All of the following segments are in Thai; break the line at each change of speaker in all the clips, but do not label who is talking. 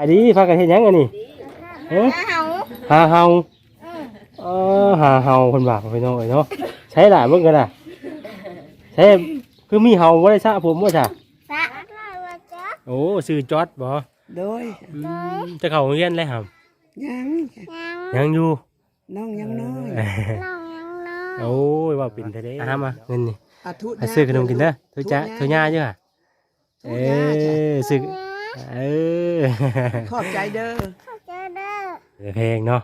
อันนี้พากันเฮ็ดหยังอันนี้เอ้หาเฮาเออหาเฮาเพิ่นว่าพี่น้องเอ้ยเนาะใช้ล่ะเบิ่งกันน่ะใช้คือมีเฮาบ่ได้สระผมบ่จ้ะโอ้ชื่อจอดบ่
โดย
อืมจะเข้าโรงเรียนแล้วครับ
ยัง
ยังอยู่
น้องยังน้อย
โอ้ยว่าเป็นแท้เด้อะมาเงินนี่
อาทุ
ให้ซื้อขนมกินเด้อทุจ้าทุย่าเด้อ เออซื้อเออ
ขอบใจเด้อ
เพลงเนาะ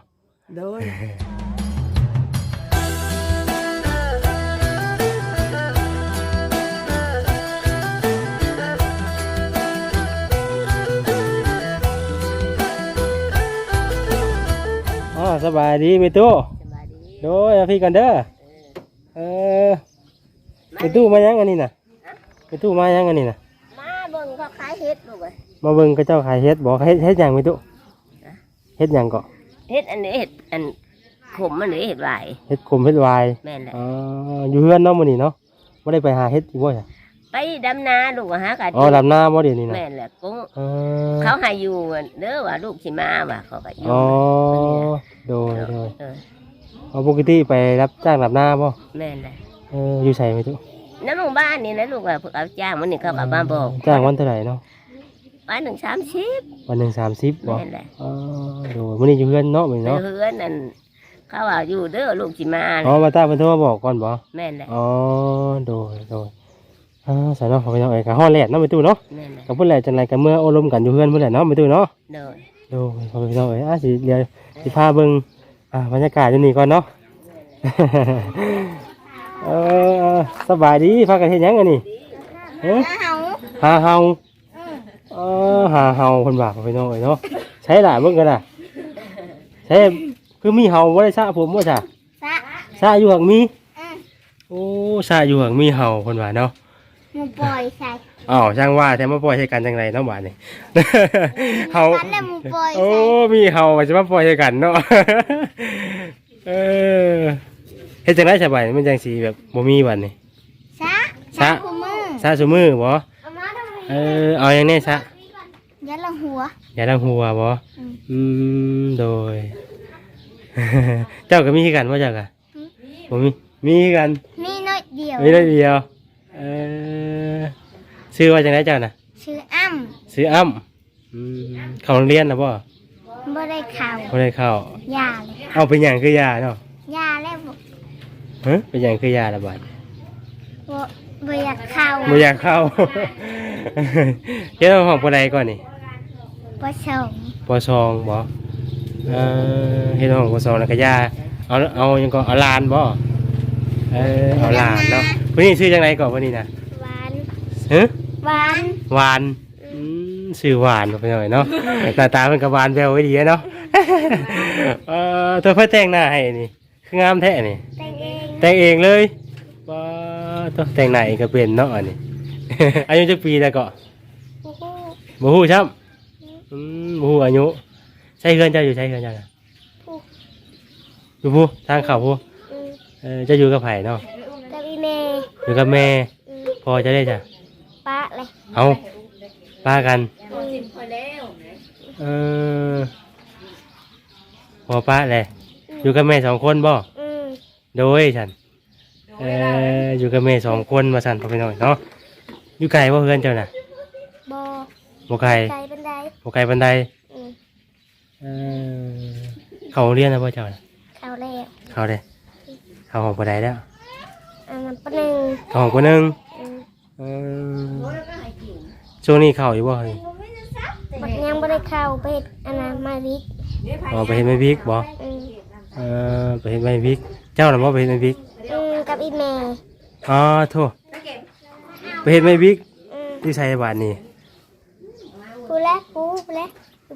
โดย
อ๋อสบายดีมีตู้
สบายดี
โดยเอาพี่กันเด้อ เออมีตู้มายังอันนี้น่ะมีตู้มายังอันนี้น่ะ
มาเบิ่งเขาขายเฮ็ดลูกเอ้ย
มาเบิ่งกระเจ้าขายเฮ็ดบอกเฮ็ดเฮ็ดหยังมีตู้เฮ็ดหยังก็
เฮ็ดอันนี้เฮ็ดอันขมมันนี้เฮ็ดไหว
เฮ็ดขมเฮ็ดวาย
แม่นแหละ
อ๋ออยู่เฮือนเนาะมื้อนี้เนาะบ่ได้ไปหาเฮ็ดอีกบ่จ้ะ
ไปดำนาลูกอะหากัน
อ๋อลำหน้าบ่เดี๋ยวนี้น่ะ
แม่นแหละกุ้ง
เออ
เขาให้อยู่เด้อว่าลูกสิมาว่าเขาก็อยู่
อ๋อโดยโดย
เออ
เอาปกติไปรับจ้างรับหน้าบ่
แม่นแหละ
เอออยู่ใส่ไหมทุก
น้ำหมู่บ้านนี่นะลูกว่าพวกเอาจ้างมันนี่เขาก็มาบอก
จ้างวันเท่าไหร่เนาะ
วันหนึ่งสามสิบ
วันหนึ่งสามสิบบ่
แม่นแหละ
อ๋อโดยมื้อนี้อยู่เพื่อนเนาะมื้อ
ไป
นี้เนาะ
เฮือนนั่นเขาว่าอยู่เด้อลูกสิมา
อ๋อมาตาเพิ่นโทรมาบอกก่อนบ่
แม่นแหละ
อ๋อโดยโดยอ่าใส่เนาะขอไปเนาะไอ้กะฮ้อแลดเนาะไปตู้เนาะ
แม่นแหละ
กับเพิ่นแหละจังไรกันเมื่อโอลมกันอยู่เพื่อนเพิ่นแหละเนาะไปตู้เนาะ
เด้อ
โดยขอไปเนาะเอ้ยอะสิเดี๋ยวสิพาเบิ่งอ่าบรรยากาศอยู่นี่ก่อนเนาะเออสบายดีพากันเฮ็ดหยังอันนี้เอ้หาเฮาเออหาเฮาเพิ่นว่าไปเนาะเอ้ยเนาะใช้ล่ะเบิ่งกันน่ะใช้คือมีเฮาบ่ได้สระผมบ่จ้ะสระอยู่หังมีโอ้สระอยู่หังมีเฮาเพิ่นว่าเนาะ
หมูปล่อยใส่
อ้าวช่างว่าแต่มาปล่อยให้กันจังไรเนาะบาดนี่เฮา
กันแล้วหมูปล่อย
โอ้
ใส่
มีเฮาว่าจะมาปล่อยให้กันเนาะเออเฮ็ดจังไดสบายมันจังสีแบบบ่มีบัดนี่
ซะ
ซะ
คู่มือ
ซะซุมือบ่
เอามาทำไม
เออเอาอย่างนี้ซะ
ยัดละหัว
อย่าดังหัวบ่
อืม
อืมโดย เจ้าก็มีคือกันบ่เจ้าก็บ่มีมีคือกัน
มีน้อยเดียว
มีได้เดียว เออชื่อว่าจังไดเจ้าน่ะ
ชื่ออ้ำ
ชื่ออ้ำอืมเข้าโรงเรียนนะบ่
บ่ได้ข่าว
บ่ได้เข้า
ยาเลย
เอาเป็นอย่างคือยาเนาะ
ยาแล้วบ่
ฮะเป็นอย่างคือยาละบาด
บ่ บ่อยากข่าว
บ่อยากเข้า เฮ็ดห้องปานใดก่อนนี่
บ่ส่ง
ปสองบ่เอ่อเฮ็ดห้องปสองแล้วก็ยาเอาเอาหยังก็เอาลานบ่เออเอาลานเนาะวันนี้ชื่อจังไดก่อนวันนี้น่ะ
หวาน
ฮะ
หวาน
หวานอืมชื่อหวานไปหน่อยเนาะหน้าตาเพิ่นก็หวานแววไว้ดีเนาะเอ่อตัวเพิ่นแต่งหน้าให้นี่คืองามแท้นี่
แต่งเอง
แต่งเองเลยว้า ต้องแต่งไหนก็เป็นเนาะอันนี้ อายุจักปีแล้วก็
โอ้โห
บ่ฮู้ครับอืมบ่ฮู้อายุใช้เฮือนเจ้าอยู่ใช้เฮือนเจ้าน่ะอยู่ผู้ทางเข้าผู้
อืม
เออเจะอยู่กับไผเนาะ
กับอีเม
อยู่กับแม่
อืม
พอจะได้จ้ะ
ปะเลย
เอาป้ากัน
อืม
เออพอป้าแหละอยู่กับแม่สองคนบ่
อืม
โดยฉัน เอออยู่กับแม่สองคนมาสั่นพอไปหน่อยเนาะอยู่ไกลบ่เฮือนเจ้าน่ะ
บ่
บ่ไกล
ใจเป็นได
บ่ไกลบันได
อืม
เออเขาโรงเรียนนะพ่อเจ้าน่ะ
เข้าแล้ว
เขาเลยเขาของปไดแล้ว
อันนั้นปะหนึ่ง
เขาของคนหนึ่ง
อืม
เออช่วงนี้เขาอยู่บ่เฮ้ย
บักยังบ่ได้เข้าไปเฮ็ดอันนั้นมาวิก
อ๋อไปเห็นไม่พิกบ่
อืม
เออไปเห็นไม่พิกเจ้าน่ะบ่ไปเห็นไม่พิก
อืมกับอีเม
อ๋อโทษไปเห็นไม่พิก
อืม
ที่ไสบาทนี่
ปูแลปูปูแล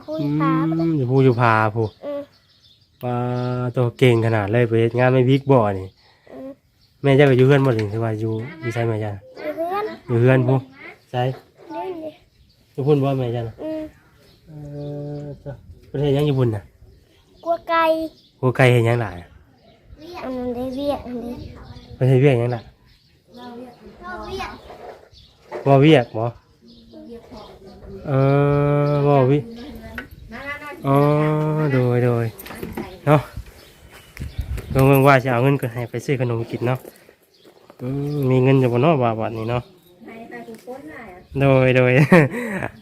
ปู
อื
ปลาม
อยู่ผู้อยู่พาผู้
อืม
ว่าตัวเก่งขนาดเลยไปเฮ็ดงานไม่พิกบ่นี่
อืม
แม่เจ้าก็อยู่เฮือนบ่ถึงคือว่าอยู่อยู่ไสแม่จ้า
อยู่เพื่อน
อยู่เฮือนผู้ไส
เล่นดิ
อยู่พุ่นบ่แม่จ้าน่ะ
อืม
เออจ้ะประเทศยังอยู่บุญนะ
กลัวไก่
หัวไก่เห็นยังหล่ะ
อันนั้นได้เวียกอันนี้
ประเทศเวียกยังหล่ะ
เวียก
ว่าเวียกบ่เออว่าวิอ๋อโดยโดยเนาะลงเมืองว่าจะเอาเงินก็ให้ไปซื้อขนมกินเนาะอืมมีเงินอยู่บนนอกบาบัดนี้เนาะโดยโดย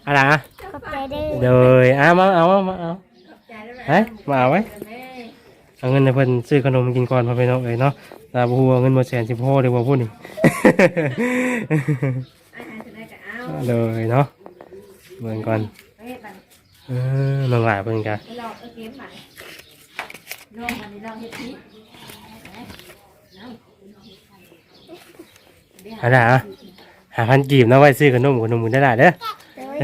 อะไรอะ
ขอบใจเด้อ
โดยเอามาเอามามา เอาเฮ้ยมาเอาไว้เอาเงินให้เพิ่นซื้อขนมกินก่อนพอไปเนาะเอ้ยเนาะตาบัวาเงินบ่แสนสิพ่อเดี๋ยวบ่พูดนี่ เลยเนาะเบิ่งก่อนเออมันหลายเบิ่งกันอันน่ะหาพันกีบเนาะไว้ซื้อขนมขนมมุนได้ละเด้อ
โดย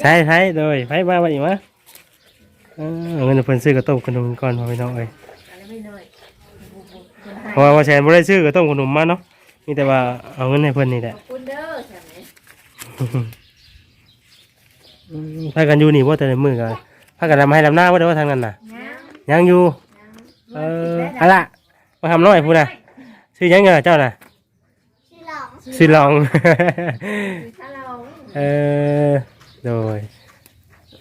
ใช่ใช่โดยไปมาบัดนี้มาเออเอา เงินให้เพิ่นซื้อกระต้มขนมก่อนพอไปเนาะเอ้ยเพราะว่าว่าแสนบ่ได้ซื้อกระต้มขนมมาเนาะมีแต่ว่าเอาเงินให้เพิ่นนี่แหละ
คุณเด้อใช่ไหม
อืมพากันอยู่นี่ว่าแต่ในมือกันพากันทำให้ลำหน้าว่าแต่ว่าทางนั้นน่ะยังอยู่เอออะล่ะมาทำน้อยพูดนะซื้อยังเงเจ้าน่ะ
ชิลอง
ซื้อลองเออโดย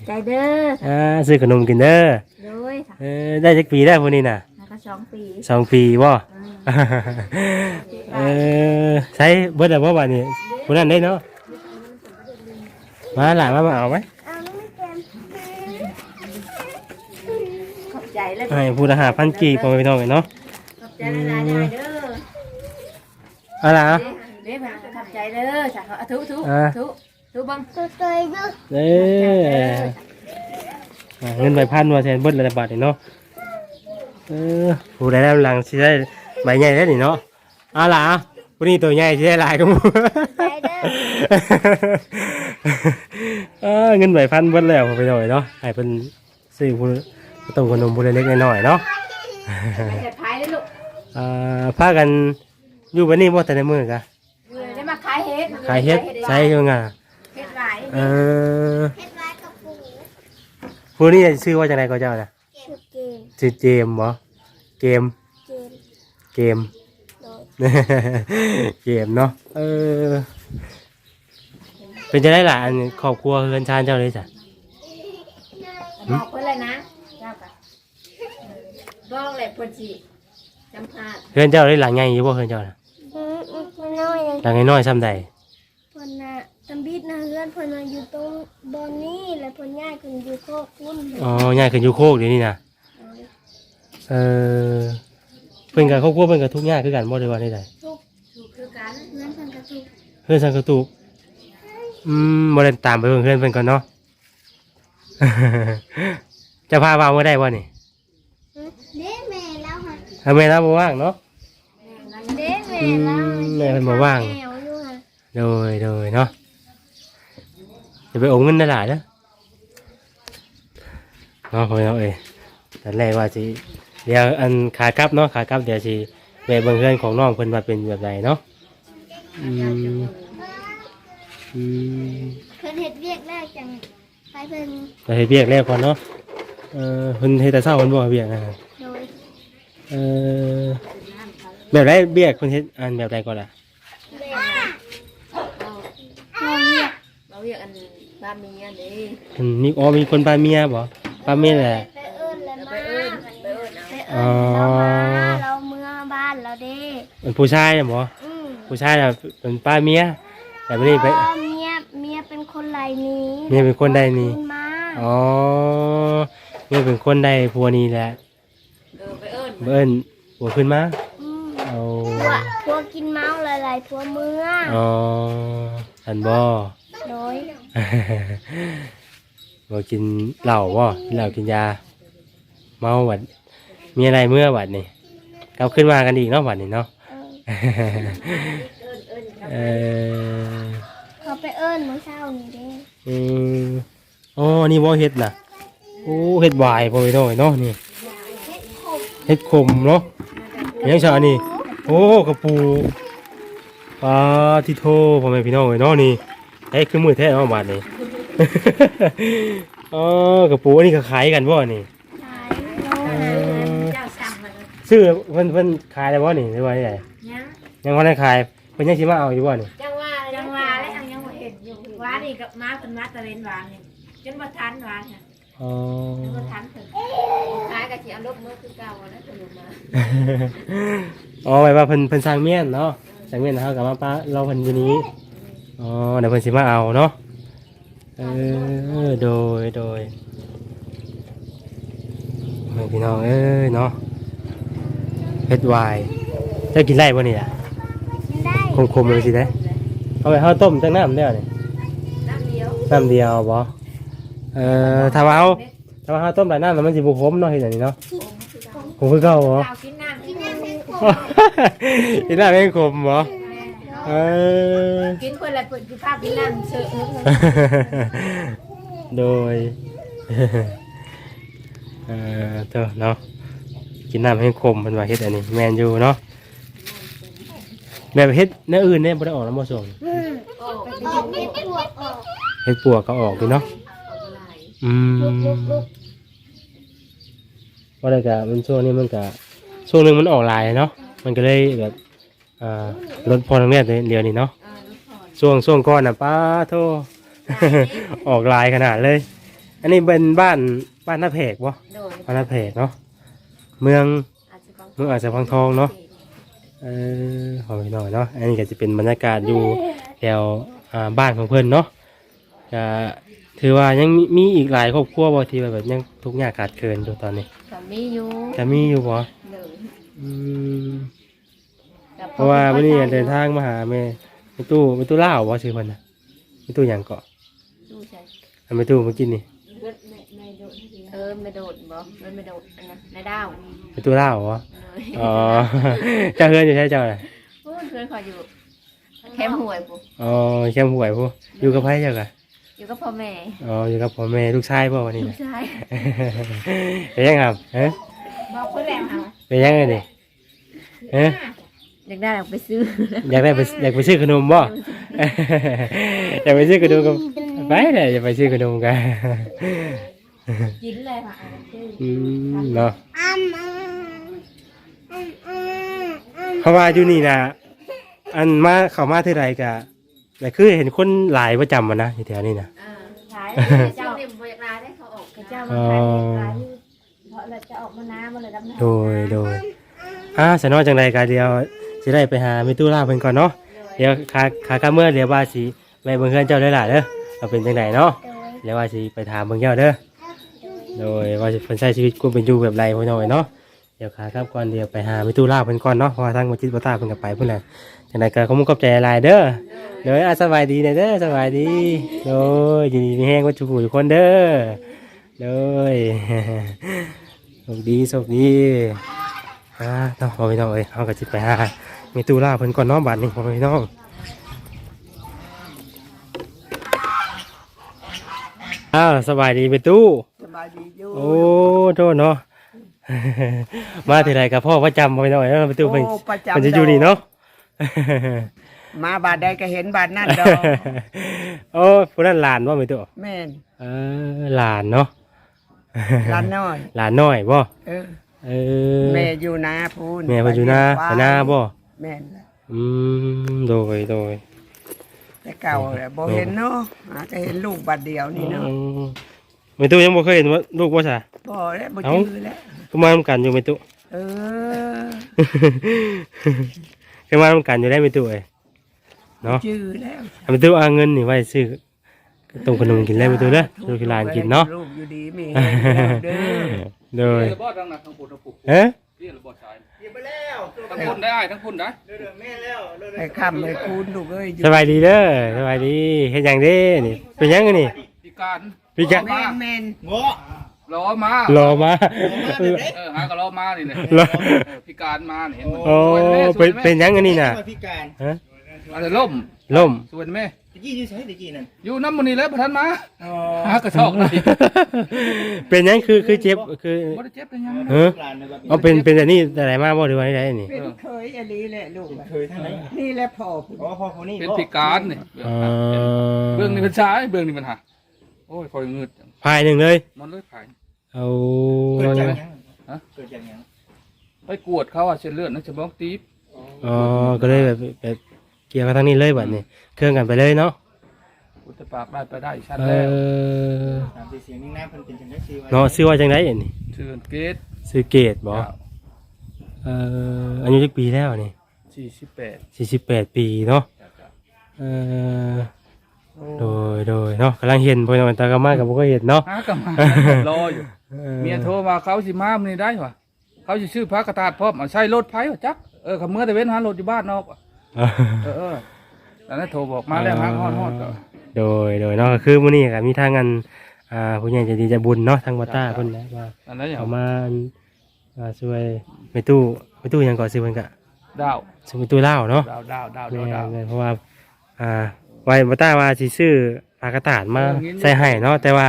ใจเด้อ
อ่าซื้อขนมกินเด้อ
โดย
เออได้จักปีได้พวกนี้น่ะ
แล้วก็สองปี
สองปีบ่เออใช้เบิดแล้วบ่บาดนี้ผู้นั้นได้เนาะมาหลานมามาเอาไหม
เอาน้ำเต็ม
ขอบใจแล้ว
ให้ผู้ละหาพันกีพอไปน้องเนาะ
ขอบใจละลายได้เด้อ
เอะไรอะ
เด้อขอบใจเด้อจ้ะเอาทุทุ
อ่า
ทุ ทุบัง
ตัวเคยดู
เด้ออ่าเงินใบพันว่าแทนเบิดละบาทนี่เนาะเออผู้ใดแล้วหลังสิได้ใบใหญ่ได้นี่เนาะเอาล่ะผู้นี้ตัวใหญ่สิได้หลายก็มู
ใจเด้อ
เออเงินใบพันเบิดแล้วพอไปหน่อยเนาะให้เป็นซื้อผู้ต้มขนมผู้เล็กๆน้อยๆเนาะ
เดี๋ยวขายเลยลูก
อ่าพากันอยู่บันนี้บ่แต่ในมือกะ
เออได้มาขายเฮ็ด
ขายเฮ็ดใช้ยังไง
เฮ็ดหลาย
เออ
เฮ็ดไว้กับปู
ผู้นี้ชื่อว่าจังไดก็เจ้าน่ะ
ชื่อเกม
ชื่อเจมส์บ่เกม
เกม
เกม
โดย
เกมเนาะเออ เป็นจะได้หลานครอบครัวเฮือนชานเจ้าเลยจ้ะ
บอกเพิ่นเลยนะเจ้าค่ะบอกเลยเพิ่นสิจำพาด
เฮือนเจ้าได้หลังใหญ่อยู่บ่เฮือนเจ้าน่ะ
อืมอืมมันน้อยเลย
หลังน้อยๆซ้ำใด
เพิ่นน่ะ ตำบิดนะเฮือนเพิ่นน่ะอยู่ตรงบอนนี้แล้วเพิ่นย้ายขึ้นอยู่โคกคุณ
อ๋อใหญ่ขึ้นอยู่โคกเดี๋ยวนี้น่ะเออเพิ่นกับครอบครัวเพิ่นกับทุกข์ยากคือกันบ่ได้ว่าได้ใด
ทุก
ถูกคือกัน
เฮือนเพิ่นก็ทุก
เฮือนสังกะตุกอืมบ่ได้ตามไปเบิ่งเฮือนเพิ่นก่อนเนาะจะพาว่าบ่ได้บ่นี่
เด้แม่แล้วค่ะ
ทำไมรับบ่ว่างเนาะ
เด้แม่แล้ว
อืมแม่เพิ่นบ่ว่าง
แอวอยู่ค่ะ
โดยโดยเนาะ จะไปโอนเงินได้หลายเด้อเนาะพ่อเนาะเอ้ยแต่แรกว่าสิเดี๋ยวอันขากลับเนาะขากลับเดี๋ยวสิแวะเบิ่งเฮือนของน้องเพิ่นว่าเป็นแบบใดเนาะอืมอืม
เพิ่นเฮ็ดเวียกแรกจังไปเพิ่น
ไปเฮ็ดเวียกแล้วก่อนเนาะเออเพิ่นเฮ็ดแต่เช้าเพิ่นบ่เวียกนะ
โดย
เออแบบไรเวียกเพิ่นเฮ็ดอันแบบใดก่อนล่ะ
แม่เราเวียก
เราเรียกอัน บาเมียเด้
เพิ่นมีอ๋อมีคนปลาเมียบ่ปลาเมียแหละ
ไปเอิ้นแล้ว
ไป
มา
เอิ้นไปเอิ้นเอา
ไปเอิ้นเรามาเราเมื่อบ้านเราเด้
เป็นผู้ชายน่ะบ่
อืม
ผู้ชายน่ะเป็นป้าเมียแต่วันนี้ไป
พ่อเมียเมียเป็นคนไหลนี้
เมียเป็นคนใดนี่
ขึ้นมา
อ๋อเมียเป็นคนใดผัวนี้แหละ
เออไปเอิ้น
เบิ้นผัวขึ้นมา
อืม
เอา
พวกพวกกินเมาหลายๆพวกเมื่อ
อ๋ออันบ่
โดย
บ่กินเหล้าบ่กินเหล้ากินยา เมาบัดมีอะไรเมื่อบัดนี่กลับขึ้นมากันอีกเนาะบัดนี่เนาะ
เออ
เออ
เขาไปเอิ้นมื้อเช้านี่เด้
อืมอ๋อนี่บ่เฮ็ดน่ะโอ้เฮ็ดวายพ่อพี่น้องเนาะนี่เฮ็ดขมเนาะยังชานี่โอ้กระปูปลาที่โทพ่อแม่พี่น้องเอ้ยเนาะนี่ ไอ้คือมือแท้เนาะบาดนี่ อ๋อกระปูอันนี้ก็ขายกันบ่นี่
ขายโล
เอ
นะ
อ
เจ้าสั่งมา
ซื้อเพิ่นเพิ่นขายได้บ่นี่หรือว่าไง
ยัง
ยังบ่ได้ขายเพิ่นยังสิมาเอาอยู่บ่นี่
จังว่าจังว่าแล้วยังยังบ่เห็นอยู่ว่านี่กับมาเพิ่นมาตะเวนวานนี่จนบ่ทันวานค่ะ
ออ๋อ
มาทำถึงขายกับที่เอารถมือคือเก่านะขนมมา
อ๋อไว้ว่าเพิ่นเพิ่นสร้างเมียนเนาะสร้างเมียนเฮากับมาป้าเราเพิ่นอยู่นี้ อ๋อเดี๋ยวเพิ่นสิมาเอาเนาะเออโดยโดยเออพี่น้องเอ้ยเนาะเฮ็ดวายจะกินไรบ่นี่ล่ะ
กินได้
คมๆเลยสิได้เอาไปเฮาต้มจังน้ำได้นี่
น้ำเดียว
น้ำเดียวบ่เอ่อถ้าว่าเฮาถ้าว่าเฮาต้มหลายน้ำแล้วมันสิบ่ขมเนาะเฮ็ดจังนี้เนาะผมคือเก่าบ่
ข้าวกินน้ำกินน้ำไม่ขม
อีน่าเป็นขมบ่ เออ
กินเพื่อนอะไรเพื่อนกินข้าวกินน้ำเชื่อ
โดย เอ่อเจ้าเนาะ กินน้ำให้ขมมันว่าเฮ็ดอันนี้ แมนอยู่เนาะแบบเฮ็ดแนวอื่นเนี่ยบ่ได้ออกน้ำบ่ส่ง
อืมออกเม็ดปวกออก
เฮ็ดปวกก็ออกไปเนาะ อืม
ลุกลุกลุก
ว่าได้ก็มันช่วงนี้มันก็ช่วงหนึงมันออกหลายเนาะ มันก็เลยแบบ อ่าลดพอตรงเนี้ยเดียวนี้เนาะช่วงช่วงก่อนน่ะป้าโทออกหลายขนาดเลย อันนี้เป็นบ้านบ้านหน้าเพกวะ
โดย
บ้านหน้าเพกเนาะเมือง
อาจจะ
เมืองอาจจะพังทองเนาะเออขอไปหน่อยเนาะอันนี้ก็จะเป็นบรรยากาศอยู่แถวอ่าบ้านของเพื่อนเนาะก็ถือว่ายังมีมีอีกหลายครอบครัวบ่ที่แบบยังทุกข์ยากขาดเคินอยู่ตอนนี้
สามีอยู่
จะมีอยู่บ่
หนึ่ง
อืม เพราะว่าวันนี้เดินทางมาหาแม่แม่ตู้แม่ตู้ล่าวบ่ชื่อเพิ่นน่ะแม่ตู้หยังเกาะ
ดูใช่
อันแม่ตู้เมื่อกี้นี่
เออไม่โดดบ่ไม่ไม่โดดอันนั้นในดาว
แม่ตู้ล่าวบ่
เลย
อ๋อ เจ้าเฮือนอยู่ใช่เจ้าน่ะ
พูดเพื่อนคอยอยู่แคมป์หวยปุ๊
อ๋อเข้มหวยผู้อยู่กับไผเจ้าก่ะ
อยู่กับพ่อแม่
อ๋ออยู่กับพ่อแม่ลูกชายบ่วันนี้
ลู
น่ะ
กชาย
เป็นยังครับเอ๊ะ
บอกเพื่อนแล้วค่ะ
เป็นยังไงนี่เอ๊ะ
อยากได้เราไปซื้อ
อยากได้ไปอยากไปซื้อขนมบ่ อยากไปซื้อขนมกับไปเลยอยากไปซื้อขนมกัน
กินเลยค่ะ
อืมเนาะ
อ้ำอ้ำอ้ำอ้ำอ้ำ
เพราะว่าอยู่นี่นะอันมาเข้ามาเท่าไรกะแต่คือเห็นคนหลายประจำอะนะอยู่แถวนี้นะ
อ่าขายเจ้าเนี่ยบริการได้เขาออกเจ้า
อ๋
มา
อ
ขายขายเพราะเราจะออกมาน้ำมาเลยดำน้ำ
โดยโดยอ่าสนอจังใดกะเดียว จะได้ไปหามิตู้ล่าเพิ่นก่อนเนาะเดี๋ยวขาขากะเมื่อเดี๋ยวว่าสิไปเบิ่งเฮือนเจ้าได้อล่ะเด้อว่าเป็นจังไดเนาะ
โดย
เดี๋ยวว่าสิไปถามเบิ่งเจ้าเด้อโดยว่าสิเพิ่นใช้ชีวิตความเป็นอยู่แบบไรพ่อน้อยเนาะเดี๋ยวขาครับก่อนเดี๋ยวไปหามิตู้ล่าเพิ่นก่อนเนาะเพราะว่าทางบ่จิตบ่ตาเพิ่นก็ไปพุ่นน่ะจังไดก็ขอบคุณขอบใจหลายเด้อโดยอะสบายดีเด้อเด้อสบายดีโดยยินดีมีแฮงว่าทุกผู้ทุกคนเด้อโดยโชคดีโชคดี อ่าน้องพ่อพี่น้องเอ้ยเฮาก็สิไปหามิตู้ล่าเพิ่นก่อนเนาะบัดนี้พ่อพี่น้องอ้าวสบายดีไปตู้
สบายดีอยู่
โอ้โทษเนาะมาทีไรกับพ่อประจำไปหน่อยแล้วไปตู้ไป
โอ้ประจำ
มันจะอยู่นี่เนาะ
มาบาดใดก็เห็นบาดนั่นดอก
โอ้ผู้นั้นหลานว่าไปตู้
แม่น
เออหลานเนาะ
ร้านน้อย
หลานน้อยบ่
เออ
เออ
แม่อยู่นาพูน
แม่เพิ่นอยู่นาไปนาบ่
แม่นล่ะ
อืมโดยโดย
แต่เก่าแหละบ่เห็นเนาะหาก็เห็นลูกบาดเดียวนี่เนาะ
อืมไปตู้ยังบ่เคยเห็นว่าลูกว่าซะ
บ่แล้วบ่
เอ้า
จื้อแล้ว
ก็มาทำกันอยู่ไปตู้
เออ
ก็มาทำกันอยู่ได้ไปตู้เอ้ยเนาะ
จื้อแล้ว
เอาไปตู้เอาเงินนี่ไว้ซื้อต้มขนมกินได้ไปตู้เด้อลูกที่หลานกินเนาะ
ลูกอยู่ดีมีแรงแล้วเด้อ
โดย
ระบอดทั้งนั้นทั้งปุ่นทั้งปุ่น
เอ๊ะ
เรียกระบอดชายทั้งปุ่นได้ทั้งปุ่นได้
ให้ค่ำให้คูณลูกเอ้ยอยู่
สบายดีเด้อสบายดีเฮ็ดหยังเด้นี่เป็นหยังไงนี่
พิการ
พี่จะ
แม่นแม่น
รอมาร
อมา
เออหาก็รอมานี่เลย
รอ
พิการมาเห็น
โอ้เป็นเป็นหยังไงนี่น่ะ
พิการ
ฮะ
อะไรล่ม
ล่ม
ส่วนแม่
ตะกี้อยู่ใช้ตะกี้นั่น
อยู่น้ำมันนี่แล้วพทันมา
อ๋อ
หากระชอกเลย
เป็นหยังคือคือเจ็บคือ
บ่ได้เจ็บเป็นยัง
เออ
หลานนะครับ
เอาเป็นเป็นแต่นี่แต่ไหนมาบ่หรือว่าไหนนี่
เป็นเคยอันนี้แหละลูกอะ
เคยทั้งไหน
นี่แหละพ่อพูด
อ๋อพ่อคนนี้
เป็นพิการนี่
อ๋อ
เบื้องนี่เป็นชายเบื้องนี่เป็นหักโอ้ยคอยเงืด
ภายหนึ่งเลย
มันเลยผาย
เอา
เกิดจากหยัง
ฮะ
เกิดจากหยัง
ไปกวดเขาอะเส้นเลือดนั่นจะบ้องตีบ
อ๋อก็เลยแบบแบบ เกี่ยวกับทางนี้เลยบัดนี้เครื่องกันไปเลยเนาะ
ไปพุทธปากได้ไปได้ชัด
เอ
แล้ว
อ
ตามที่เสียงนิ่งน้ำเพิ่นเป็นจังได้ชื่อไว้
เนาะซื้อว่าจังไดอันนี้
ชื่อเกต
ซื้อเกตบ่เอ่ออายุจักปีแล้วนี่
สี่สิบแปด
48 ปีเนาะเออโดยโดยเนาะกำลังเห็นพ่อน้องตากมากับบ่ก็เห็นเนาะ
หากลับมารออยู่
ออ
เมียโทรมาเขาสิมามื้อนี้ได้วะเขาสิชื่อพระกระตาดพร้อมเอาใช้รถไผวะจักเออเขาเมื่อแต่เว้นหารถอยู่บ้านนอกว่ะ
เออ
เออเออแล้วนั้นโทรบอกมาแล้วหาฮอดฮอดก็
โดยโดยเนาะก็คือมื้อนี้ก็มีทางอันอ่าผู้ใหญ่ใจดีใจบุญเนาะทางวัดตาเพิ่นนะว่า
อันนั้นอย่าง
เอามาอ่าช่วยไปตู้ไปตู้หยังก่อนสิเพิ่นก็
ดาว
ช่วยไปตู้เหล้าเนาะ
ดาวดาวดาวดาว
นๆเพราะว่าอ่าไว้วัดตาว่าสิซื้อปลากระตาดมา
เอองี้
ใส่ให้เนาะแต่ว่า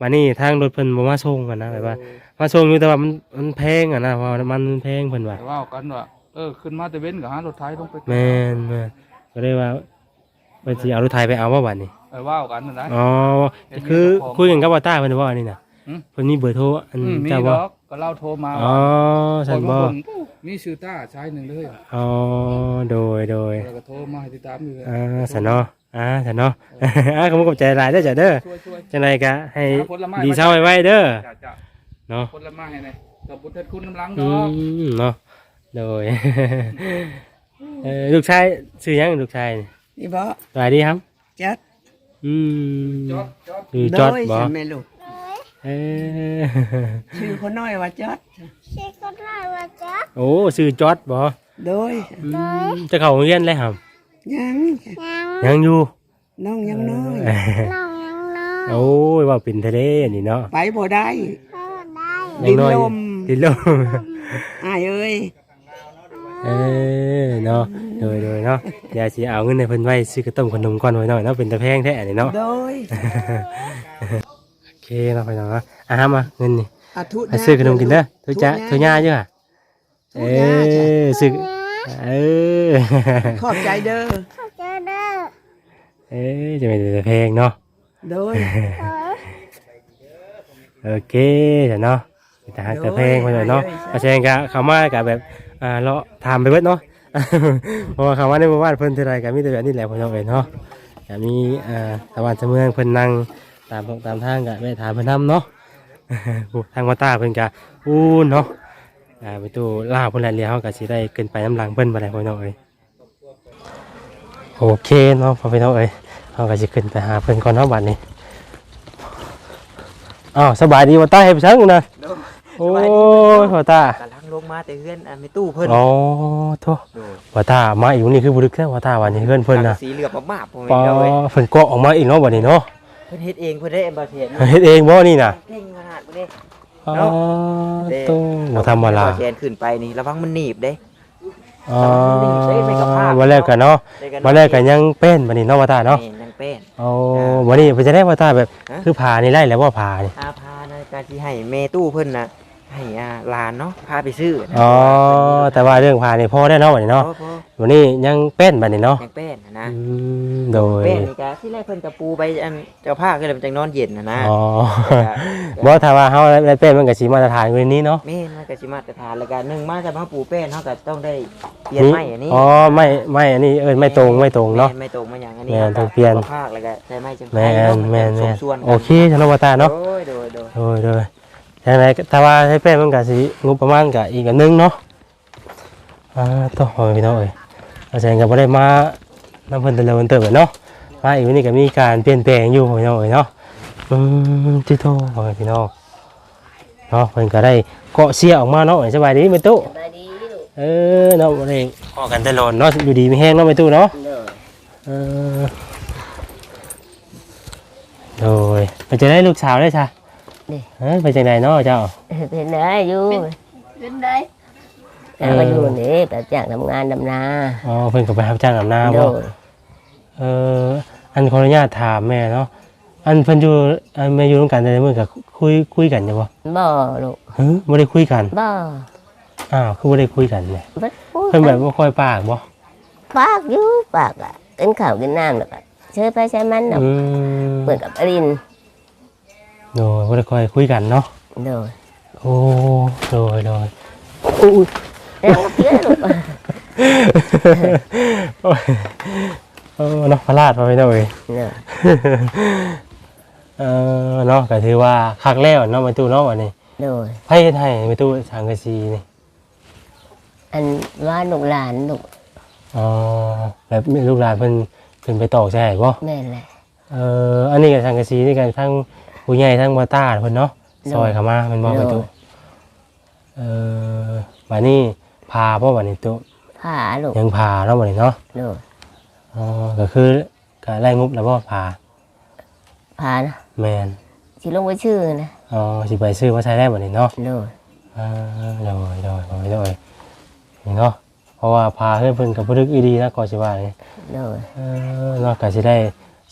วันนี้ทางรถเพิ่นบ่มาส่งกันนะแบบว่า มาส่งอยู่แต่ว่ามันมันแพงอะนะเพราะว่ามันแพงเพิ่นว่า
แต่ว่ากันว่า เออขึ้นมาแต่เว้นกับหารถไถลงไป
แม่นแม่นก็เลยว่าเพิ่นสิเอารถไถไปเอาว่าบัดนี้
เออว่ากันนั่นนะ
อ๋อคือคุยกันกับว่าต้าเพิ่นว่านี่น่ะ
หืม
เพิ่นมีเบอร์โทรอัน
อืมมี
เจ้า
ด
บ่
อกก็เล่าโทรมา
อ๋อฉันบ่
คนบางคนมีชื่อต้าชายหนึ่งเลย
อ๋อ โดยโดย
แล้วก็โทรมาให้ติดตามอยู่เลย
อ่าสันเนาะอ่าสันเนาะ อ่าขอบคุณขอบใจหลายเด้อจ้ะเด้อ
ช่วยช่วย
จังไดก็ให้
หาผลไม้
ดีเช้าไว้ๆเด้อ
จ้าจ้า
เนาะ
คนละไม้ให้หน่อยกับบุญเทิดคุณกำลัง
อื
เนาะ
มเนาะ โดยเออลูกชายชื่อหยังลูกชายนี่
นี่บ่
สวัสดีครับ
จัด
อืม
จอดจอด
ชื่อจอด
โย
บ่
ใช่ไหมลูก
เออ
ชื่อคนน้อยว่าจัด
เช็คก็ได้ว่าจ๊ะ
โอ้ชื่อจอดบ่
โดย
อืมจะเข้าโรงเรียนแล้วครับ
ยัง
ยัง
ยังอยู่
น้องยังน้อย
น้องยังน้อง
โอ้ยว่าเป็นทะเลนี่เนาะ
ไปบ่ได้
ก็ได้
ยังน้อย
ดินลม
ดินลม
อ้ายเอ้ย
เออเนาะโดยโดยเนาะเดี๋ยวสิเอาเงินในเพิ่นไว้ซื้อกระต้มขนมก่อนไว้หน่อยเนาะเป็นตะแพงแท้นี่เนาะ
โดย
โอเคเนาะพี่น้องเนาะอะมาเงินนี่
อาทุ
ไปซื้อขนมกินเด้อทุจ้าทุญ่าเด้อเออซื้อเออ
ขอบใจเด้อ
เข้าใจเด้อ
เออจะเป็นตะแพงเนาะ
โดย
เออ
โอเคเดี๋ยวเนาะเป็นตาหักตะแพงไปเลยเนาะเพราะฉะนั้นก็เข้ามากับแบบ อ่าเลาะถามไปเบิดเนาะเพราะว่าคำว่าในหมู่บ้านเพิ่นเท่าไรก็มีแต่แบบนี้แหละพี่น้องเอ๋ยเนาะก็มีอ่าชาวบ้านชาวเมืองเพิ่นนั่งตามตามทางก็ไปถามเพิ่นนำเนาะทางวัดตาเพิ่นก็อู้เนาะอ่าไปตู้ล่าเพิ่นแหละเลี้ยวเฮาก็สิได้เกินไปน้ำหลังเพิ่นบ่ได้พี่น้องเอ๋ยโอเคเนาะพ่อพี่น้องเอ๋ยเฮาก็สิขึ้นไปหาเพิ่นก่อนเนาะบัดนี้อ้าวสบายดีวัดตาเฮ็ดไปซังนะ โอ้ยวัดตา
กำลังลงมาแต่เพื่อนอันไม่ตู้เพิ่น
อ๋อโทษวัดตามาอีกวันนี้คือบ่ลึกแท้วัดตาวันนี้เพิ่นเพิ่นน่ะ
สีเหลือบมากๆผม
ปอ
เห็นเลย
เพิ่นเกาะออกมาอีกเนาะบัดนี้เนาะ
เพิ่นเฮ็ดเองเพิ่นได้เอ็มบาเทียน
เฮ็ดเองบ่นี่น่ะ
เก่งขนาดบ่ได้
อ๋อ
เนาะ
โตบ่ธรรมดา
บาเทียนขึ้นไปนี่ระวังมันหนีบเด้
อ๋อ
เอ้ยไม่กับภาพ
วันแรกกันเนาะ
ได้
วันแรกกันยังเป็นบัดนี้เนาะวัดตาเนาะ
นี่ยังเป็น
โอ้วันนี้เพิ่นจะได้วัดตาแบบ
ฮะ
คือผ่านี่ไล่แล้วบ่ผ่านี่
อาพาในการที่ให้แม่ตู้เพิ่นน่ะ ให้อ่าหลานเนาะพาไปซื้อนะ
อ๋อแต่ว่าเรื่องผ่านี่พอได้เนาะบัดนี้
เนาะ
เนาะวันนี้ยังเป็นบัดนี้เนาะ
ยังเป็นนะนะ
อืมโดย
เป็นนี่ก็ที่แรกเพิ่นกับปูไปอันเจ้าผ้าก็เลยมันจังนอนเย็นนะนะ
อ๋อ
ก็
บ่ถ้าว่าเฮาได้เป็นมันก็สิมาตรฐานกว่านี้เนาะ
แม่นมันก็สิมาตรฐานแล้วก็หนึ่งมาแต่มาปูแป้นเฮาก็ต้องได้เปลี่ยนไม้อันนี้
อ๋อไม่ไม่อันนี้เอิ้นไม่ตรงไม่ตรงเนาะ
แม่ไม่ตรงมาอย่างอันนี้
แม่น
รา
ต้องเปลี่ยน
ภาคแล้วก็ใช้ไม้จัง
แม่นแม่น
ส
แม่
ม
น
ส่วนกัน
โอเคชนบทาเนาะ
โดยโดยโดย
โดยโดย แต่ไหนถ้าว่าให้เป็นมันก็สิงบประมาณก็อีกอันหนึงเนาะอ่าต่อไปพี่น้องเอ้ยอาจารย์ก็บ่ได้มานำเพิ่นแต่ละวันเติบเนาะมาอีกวันนี้ก็มีการเปลี่ยนแปลงอยู่พี่น้องเอ้ยเนาะอืมที่โตพ่อแม่พี่น้องเนาะเพิ่นก็ได้เกาะเสียออกมาเนาะสบายดีไหมตู้
สบายดีลูก
เออเนาะบ่ได้เกาะกันตลอดเนาะอยู่ดีมีแห้งเนาะไหมตู้เนาะ
เด้อ
เออโดยไปจะได้ลูกสาวได้ช่ะ เฮ้ยไปจังไดเนาะเจ้า
เป็นได้อยู่
เป็นได้
เออ
แต่มาอยู่นี่แบบจ้างทำงานดำนา
อ๋อเพิ่นก็ไปรับจ้างอาบน้ำ
โด
บ่
ย
เอออันขออนุญาตถามแม่เนาะอันเพิ่นอยู่อันแม่อยู่ร่วมกันแต่ละมื้อก็คุยคุยกันอยู่บ่
บ่ลูก
ฮึบ่ได้คุยกัน
บ่
อ้าวคือบ่ได้คุยกันเนี่ย
บ่พูด
เพิ่นแบบบ่ค่อยปากบ่
ปากอยู่ปากอะกินข้าวกินน้ำแล้วก็เชิญไปใช้มันเนาะ
อืม
เปิดกับอริน
โดยบ่ได้ค่อยคุยกันเนาะ
โดย
โอ้โดยโดยอุ้ย
แล้วเพื่อนลูก
โอ้ยเออเนาะพลาดไปหน่อย
เนาะ
เออเนาะก็ถือว่าคักแล้วเนาะไปตู้เนาะวันนี้
โดย
ไพ่เฮ็ดให้ไปตู้ทางกะซีนี่
อันว่าลูกหลานลูก
อ๋อแบบมีลูกหลานเพิ่นขึ้นไปตอกใช่บ่
แม่นแหละ
เอออันนี้ก็ทางกะซีนี่กันทั้ง ผู้ใหญ่ทั้งบ่ต้าเพิ่นเนาะซอยเข้ามาแมันบ่ไปตู้เออบัดนี้พาบ่บัดนี้ตู้
ผ้าลูก
ยังพาเนาะบัดนี้เนาะ
โดย
อ๋อก็คือก็ไล่งบแล้วบ่พา
ผ้านะ
แม่น
สิลงไปชื่อนะ
อ๋อสิไปซื้อมาใช้ได้บัดนี้เนาะ
โดย
อ่าโดยโดยโดยโดยนี่เนาะเพราะว่าพาเพื่อนเพิ่นกับพลึกอีดีนะก็สิว่านี่
โดย
เออเนาะก็สิได้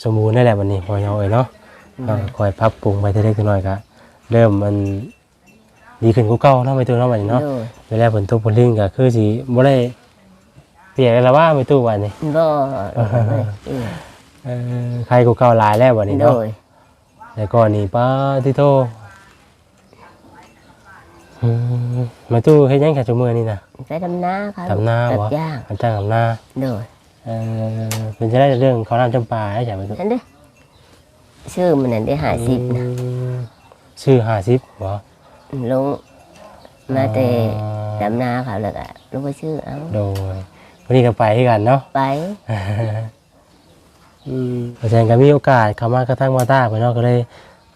สมบูรณ์ได้แหละวันนี้พอเอาเอ้ยเนาะ ก็คอยปรับปรุงไปเล็กๆน้อยๆก็เริ่มมันดีขึ้นกว่าเก่าเนาะไปตัวเนาะวันนี้เนาะ
โดย
เวลาฝนตกฝนลิ่งก็คือสิบ่ได้เปียกแล้วว่าไปตู้วันนี้
บ่เออ
เออใครกูเก่าหลายแล้ววันนี้
โด
เนาะ
ย
แล้วก็นี่ป้าที่โทอืมมาตู้เฮ็ดหยังแค่ชั่วโมงนี่นะ
ไปทำนาค่ะ
ทำนา
ตั
บ่
ดย่าง
อาจารย์ทำนา
โดย
เออเป็นจะได้เรื่องเขาวน้ำจำปาได้ใช่ไหมตุ๊ก
นั่นเด้ ชื่อมันนั่นได้หาสิบนะ
อืมชื่อห้าสิบเหรอ
ลงมาแต่
อ๋อ
ดำนาเขาแล้วก็ลงไปชื่อเอา
โดยวันนี้ก็ไปที่กันเนาะ
ไป
อืมอาจารย์ก็มีโอกาสเข้ามากระทั่งมาตาเพื่อนเนาะก็เลย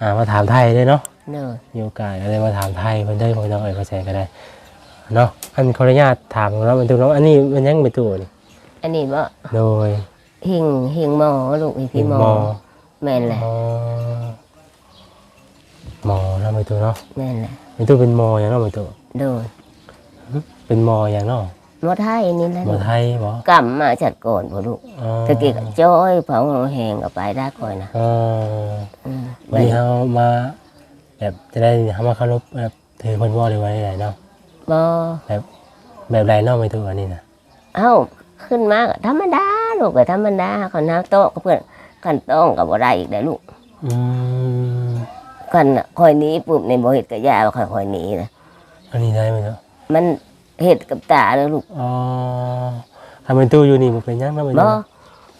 อ่ามาถามไทยเลยเนาะ
โดย
มีโอกาสก็เลยมาถามไทยเพื่อนได้เพื่อนเนาะเอ้ยก็แซงก็ได้เนาะอันขออนุญาตถามแล้วมันตัวเนาะอันนี้มันยังเป็นตัวนี่
อันนี้บ่
โดย
หิงหิงหมอลูกหิงพี่หมอ แม่นแหละ
หมอหมอเนาะเป็นตัวเนาะ
แม่นแหละ
เป็นตัวเป็นหมออย่างเนาะเป็นตัว
โดย
เป็นหมออย่างเนาะ
หมอไทยนี่แหละ
หมอไทยบ่
กำมาจัดก่อนบ่ลูก
อ๋อ
ตะกี้ก็จ้อยเผาแหงก็ไปได้ก่อนนะ
เออ
อืม
วันนี้เขามาแบบจะได้เขามาเคารพแบบถือคนว่าหรือว่าอะไรเนาะ
บ่
แบบไรเนาะไม่ตัวอันนี้นะ
เอ้าขึ้นมาก็ธรรมดาลูกก็ธรรมดาเขาน้าโต๊ะก็เพื่อน กันต้องก็บ่ได้อีกได้อลูก
อืม
กันน่ะคอยหนี้ปุ๊บในบ่เฮ็ดก็ยาว่าค่อยคอยหนีนะ
อันนี้ได้ไหมเนาะ
มันเฮ็ดกับตาเลยลูก
อ๋อทำเป็นตู้อยู่นี่มันเป็นยังเนาะเป็น
บ่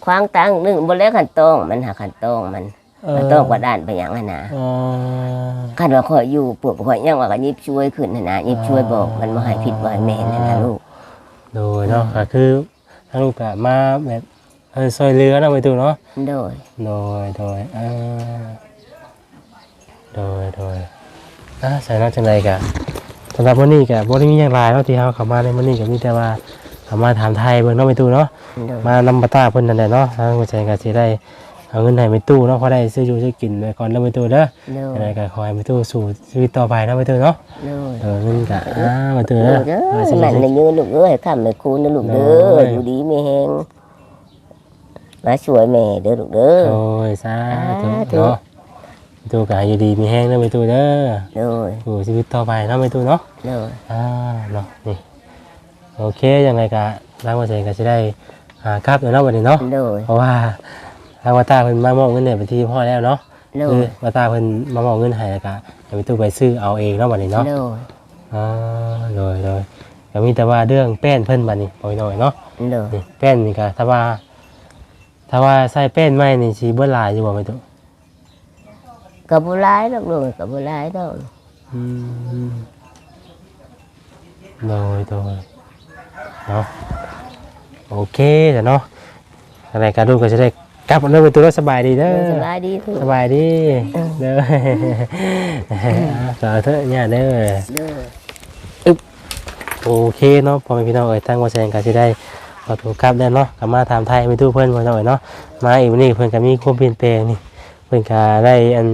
ควางตังหนึงบ่แล้วขันต้องมันหาขันต้องมันขันต้องกว่าด้านไปหยังอะนะ
อ๋อ
คันว่าข่อยอยู่ปุ๊บข่อยยังว่าก็ยิบช่วยขึ้นน่ะนะยิบช่วยบอกมันบ่ให้ผิดบ่ให้แม่นนั่นนะลูก
โดยเนาะก็คือทางลูกกะมาแบบ เออซอยเรือเนาะไม่ตู้เนาะ
โดย
โดยโดยอ่าโดยโดยอ่าใส่เนาะจังไรกะสำหรับวันนี้กะบ่ได้มีอย่างไรเนาะที่เฮาเข้ามาในวันนี้ก็มีแต่ว่าเข้ามาถามไทยเบิ่งเนาะไม่ตู้เนาะ
โดย
มานำปาตาเพิ่นนั่นแหละเนาะทางผู้ชายก็สิได้เอาเงินให้ไปตู้เนาะพอได้ซื้ออยู่ซื้อกินไว้ก่อนแล้วไปตู้เด้อ
โดย
ยังไงก็ขอให้ไปตู้สู่ชีวิตต่อไปเนาะไปตู้เนาะ
โดย
เออเงินก็อ่าไปตู้
โด
เด้อย
เด้
เออ
อ
สิ
มันน่ะยืนลูกเอ้ยข้ามไม่คูณนะลูกเด้
โด
อยอยู่ดีไม่แฮง มาช่วยแม่เด้อลูกเด้อ
โอ้ยสาธุ
สาธุ
เนาะไปตู้ก็ให้อยู่ดีมีแห้งเด้อไปตู้เด้อ
โดย
สู่ชีวิตต่อไปเนาะไปตู้เนาะ
โดย
อ่าเนาะนี่โอเคยังไงก็ทางผู้ชายก็สิได้หาครับเดี๋ยวเนาะวันนี้เนาะ
โดย
เพราะว่าทางวัตตาเพิ่นมามอบเงินเนี่ยไปที่พ่อแล้วเนาะ
โด
คือยวัตตาเพิ่นมามอบเงินให้แล้วก็ให้ไปตู้ไปซื้อเอาเองเนาะบัดนี้เนาะ
โดย
อ๋อโดยโดยก็มีแต่ว่าเรื่องแป้นเพิ่นบัดนี้ปล่อยหน่อยเนาะ
โดย
นี่แป้นนี่ก็ถ้าว่า ถ้าว่าใส่แป้นไม้นี่สิเบิดหลายอยู่บ่แม่ตุ
กับบุร้ายดอกลูกกับบุร้ายดอก
อืมโดยโดยเนาะโอเคจ้ะเนาะอะไรก็ลูกก็จะได้กลับเรื่องไปตัวสบายดีเด้อ
สบายดีทุก
สบายดีเด้อสาธุเนี่ยเด้อ
โดย
โอเคเนาะพอแม่พี่น้องเอ้ยตั้งว่าแซงก็สิได้ ขอถูกกลับได้เนาะกลับมาถามไทยไปตู้เพิ่อนพ่อน้องเอ้ยเนาะมาอีกวันนี้เพิ่อนก็มีความเปลี่ยนแปลงนี่เพิ่อนก็ได้อัน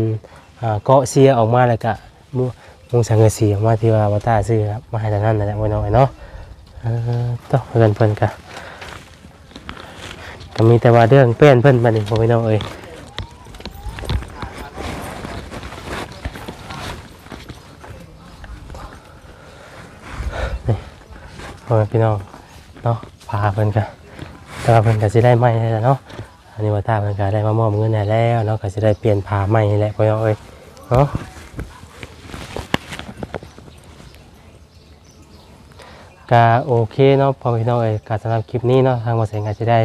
เกาะเสียออกมาแล้วก็มุมุงสังกะสีออกมาที่ว่าวัตตาซื้อครับมาให้ทางนั้นนั่นแหละพ่อน้องเอ้ยเนาะต้องเพิ่นเพิ่อนก็ก็มีแต่ว่าเรื่องเป้นเพิ่อนบัดนี้พ่อพี่น้องเอ้ยพ่อแม่พี่น้องาเพิ่นกันแต่ว่าเพิ่นก็สิได้ไม้ให้แล้วเนาะอันนี้ว่าตาเพิ่นก็ได้มามอบเงินให้แล้วเนาะก็สิได้เปลี่ยนผ้าใหม่ให้แล้วพ่อน้องเอ้ยเนาะก็โอเคเนาะพอพี่น้องเอ้ยการสำหรับคลิปนี้เนาะทางวัดแสงก็จะได้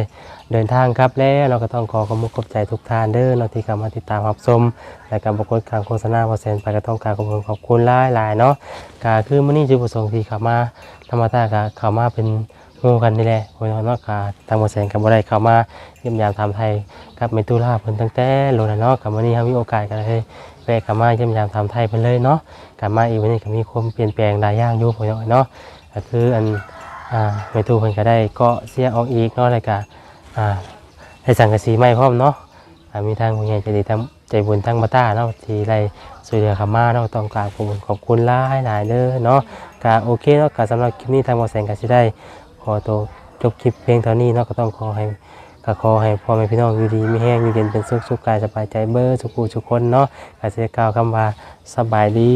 เดินทางครับแล้วเราก็ต้องขอขอบคุณขอบใจทุกท่านเด้อเนาะที่เข้ามาติดตามรับชมและการประกวดการโฆษณาวัดแสงไปก็ต้องการขอบคุณขอบคุณหลายๆเนาะก็คือมื้อนี้จุดประสงค์ที่เข้ามาธรรมดาก็เข้ามาเป็น หมู่กันนี่แหละพี่น้องเนาะก็ทางวัดแสงก็บ่ได้เข้ามาเยี่ยมยามทำไทยกับเมตุลาเพิ่นตั้งแต่โลนะเนาะก็มื้อนี้เฮามีโอกาสก็เลยแวะเข้ามาเยี่ยมยามทำไทยเพิ่นเลยเนาะกลับมาอีกวันนี้ก็มีความเปลี่ยนแปลงหลายอย่างอยู่พี่น้องเนาะก็คืออันอ่าเมตูเพิ่นก็ได้เกาะเสียออกอีกเนาะแล้วก็อ่าได้สังกะสีใหม่พร้อมเนาะมีทางผู้ใหญ่ใจดีทางใจบุญทางมาต้าเนาะที่ได้ช่วยเหลือเขามาเนาะต้องกราบขอบคุณขอบคุณหลายหลายเด้อเนาะก็โอเคเนาะก็สำหรับคลิปนี้ทางบ่แสงก็สิได้ ขอตัวจบคลิปเพียงเท่านี้เนาะก็ต้องขอให้ก็ขอให้พ่อแม่พี่น้องอยู่ดีมีแห้งอยู่เย็นเป็นสุขสุขกายสบายใจเบ้อสุขผู้ทุกคนเนาะก็สิกล่าวคำว่าสบายดี